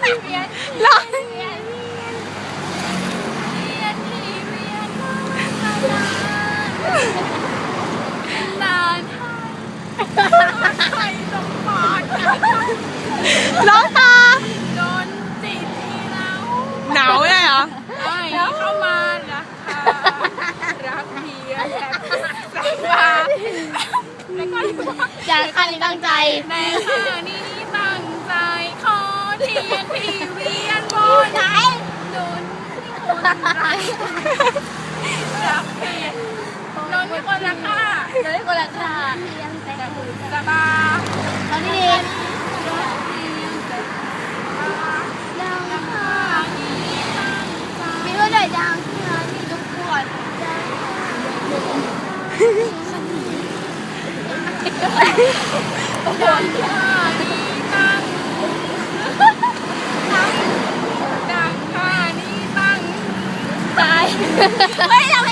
เวียนร้องเวียนเวียนเวียนที่เวียนนานไทยร้องตาโดนจิตที่เราหนาวเลยเหรอให้เข้ามารักค่ะรักเพียแต่สักบาแล้วก็จากคันนี้ตั้งใจในข้านี้ ยนบนไหนดนที่คนรักรักเพยงโดนที่คนรักค่ะโดยคนละค่ะสบายตอนนี้รักเพยงแต่รักข้านี้ตั้งมีก็ได้ดังที่ร้านมีทุกขวดดังข้า 我也想拍